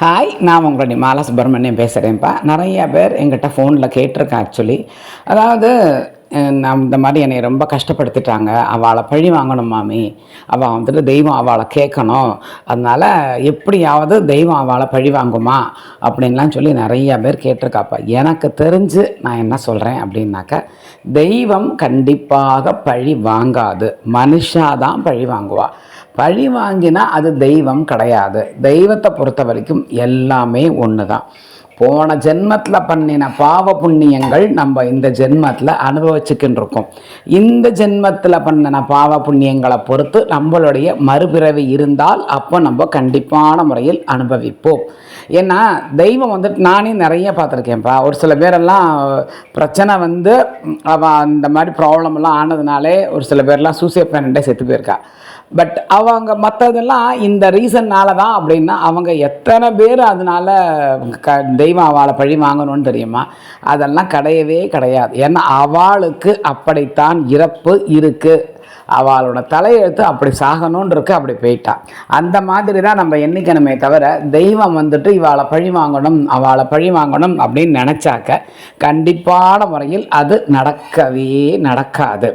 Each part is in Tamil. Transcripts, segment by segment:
ஹாய் நான் உங்களுடைய மாலா சுப்பிரமணியம் பேசுகிறேன்ப்பா நிறைய பேர் எங்கிட்ட ஃபோனில் கேட்டிருக்கேன் ஆக்சுவலி அதாவது நான் இந்த மாதிரி என்னை ரொம்ப கஷ்டப்படுத்திட்டாங்க. அவளை பழி வாங்கணும் மாமி. அவள் வந்துட்டு தெய்வம் அவளை கேட்கணும். அதனால் எப்படியாவது தெய்வம் அவளை பழி வாங்குமா? அப்படின்லாம் சொல்லி நிறைய பேர் கேட்டிருக்காப்பா. எனக்கு தெரிஞ்சு நான் என்ன சொல்கிறேன் அப்படின்னாக்க தெய்வம் கண்டிப்பாக பழி வாங்காது. மனுஷாதான் பழி வாங்குவாள் பழி வாங்கினா அது தெய்வம் கிடையாது. தெய்வத்தை பொறுத்த வரைக்கும் எல்லாமே ஒன்று தான் போன ஜென்மத்தில் பண்ணின பாவ புண்ணியங்கள் நம்ம இந்த ஜென்மத்தில் அனுபவிச்சுக்கின்னு இருக்கோம் இந்த ஜென்மத்தில் பண்ணின பாவ புண்ணியங்களை பொறுத்து நம்மளுடைய மறுபிறவி இருந்தால் அப்போ நம்ம கண்டிப்பான முறையில் அனுபவிப்போம். ஏன்னா தெய்வம் வந்துட்டு நானே நிறைய பார்த்துருக்கேன்ப்பா. ஒரு சில பேரெல்லாம் பிரச்சனை வந்து அவள் அந்த மாதிரி ப்ராப்ளம்லாம் ஆனதுனாலே ஒரு சில பேர்லாம் சூசைட் பண்ணிட்டே செத்து போயிருக்கா. பட் அவங்க மற்றதெல்லாம் இந்த ரீசன்னால தான் அப்படின்னா அவங்க எத்தனை பேர் அதனால க தெய்வம் அவளை பழி வாங்கணும்னு தெரியுமா? அதெல்லாம் கிடையவே கிடையாது. ஏன்னா அவளுக்கு அப்படித்தான் இறப்பு இருக்குது அவளோட தலையெழுத்து அப்படி சாகணும்னு இருக்கு அப்படி போயிட்டா. அந்த மாதிரி தான் நம்ம எண்ணிக்கணுமே தவிர தெய்வம் வந்துட்டு இவாளை பழி வாங்கணும் அவளை பழி வாங்கணும் அப்படின்னு நினச்சாக்க கண்டிப்பான முறையில் அது நடக்கவே நடக்காது.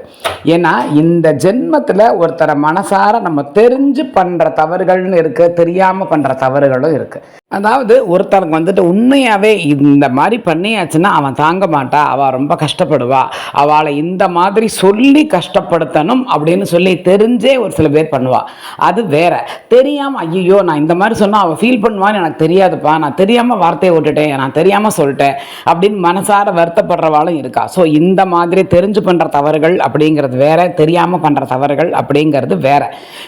ஏன்னா இந்த ஜென்மத்தில் ஒருத்தரை மனசார நம்ம தெரிஞ்சு பண்ணுற தவறுகள்னு இருக்குது தெரியாமல் பண்ணுற தவறுகளும் இருக்குது அதாவது ஒருத்தனுக்கு வந்துட்டு உண்மையாகவே இந்த மாதிரி பண்ணியாச்சுன்னா அவன் தாங்க மாட்டா அவள் ரொம்ப கஷ்டப்படுவா. அவளை இந்த மாதிரி சொல்லி கஷ்டப்படுத்தணும் அப்படின்னு சொல்லி தெரிஞ்சே ஒரு சில பேர் பண்ணுவாள் அது வேற. தெரியாமல் ஐயோ நான் இந்த மாதிரி சொன்னால் அவள் ஃபீல் பண்ணுவான்னு எனக்கு தெரியாதுப்பா. நான் தெரியாமல் வார்த்தையை விட்டுட்டேன் நான் தெரியாமல் சொல்லிட்டேன் அப்படின்னு மனசார வருத்தப்படுறவாளும் இருக்கா. ஸோ இந்த மாதிரி தெரிஞ்சு பண்ணுற தவறுகள் அப்படிங்கிறது வேற தெரியாமல் பண்ணுற தவறுகள் அப்படிங்கிறது வேற.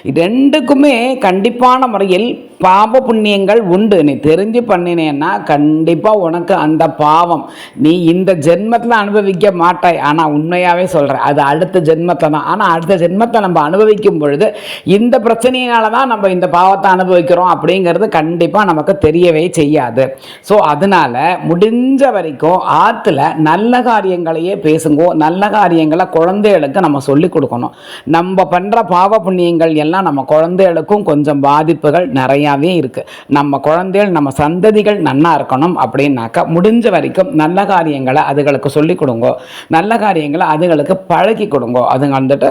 இது ரெண்டுக்குமே கண்டிப்பான முறையில் பாப புண்ணியங்கள் உண்டு. தெரிஞ்சு பண்ணினேன்னா கண்டிப்பாக உனக்கு அந்த பாவம். நீ இந்த ஜென்மத்தில் அனுபவிக்க மாட்டாய். ஆனால் உண்மையாகவே சொல்கிறேன் அது அடுத்த ஜென்மத்தை தான். ஆனால் அடுத்த ஜென்மத்தை நம்ம அனுபவிக்கும் பொழுது இந்த பிரச்சனையினால தான் நம்ம இந்த பாவத்தை அனுபவிக்கிறோம் அப்படிங்கிறது கண்டிப்பாக நமக்கு தெரியவே செய்யாது. ஸோ அதனால் முடிஞ்ச வரைக்கும் ஆற்றுல நல்ல காரியங்களையே பேசுங்கோ நல்ல காரியங்களை குழந்தைகளுக்கு நம்ம சொல்லிக் கொடுக்கணும். நம்ம பண்ணுற பாவ புண்ணியங்கள் எல்லாம் நம்ம குழந்தைகளுக்கும் கொஞ்சம் பாதிப்புகள் நிறையாவே இருக்குது நம்ம குழந்தைகள் நம்ம சந்ததிகள் நன்னா இருக்கணும் அப்படின்னாக்கா முடிஞ்ச வரைக்கும் நல்ல காரியங்களை அதுகளுக்கு சொல்லி கொடுங்கோ. நல்ல காரியங்களை அதுகளுக்கு பழகி கொடுங்கோ. அதுங்க வந்துட்டு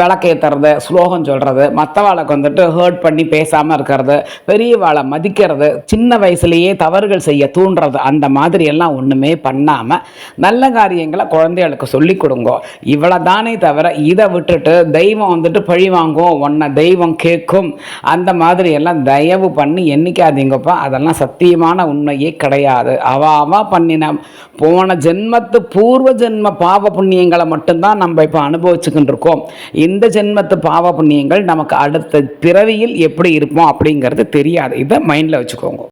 விளக்கேற்றுறது ஸ்லோகம் சொல்கிறது மற்றவாளுக்கு வந்துட்டு ஹேர்ட் பண்ணி பேசாமல் இருக்கிறது பெரியவாளை மதிக்கிறது சின்ன வயசுலேயே தவறுகள் செய்ய தூண்டுறது அந்த மாதிரி எல்லாம் ஒன்றுமே பண்ணாமல் நல்ல காரியங்களை குழந்தைகளுக்கு சொல்லி கொடுங்கோ. இவ்வளோ தானே தவிர இதை விட்டுட்டு தெய்வம் வந்துட்டு பழி வாங்கும் உன்னை தெய்வம் கேட்கும் அந்த மாதிரி எல்லாம் தயவு பண்ணி எண்ணிக்காதீங்கப்பா அதெல்லாம் சத்தியமான உண்மையே கிடையாது. அவ அவ பண்ணின போன ஜென்மத்து பூர்வ ஜென்ம பாவ புண்ணியங்களை மட்டும்தான் நம்ம இப்போ அனுபவிச்சுக்கிட்டு இருக்கோம். இந்த ஜென்மத்து பாவ புண்ணியங்கள் நமக்கு அடுத்த பிறவியில் எப்படி இருப்போம் அப்படிங்கிறது தெரியாது. இதை மைண்டில் வச்சுக்கோங்க.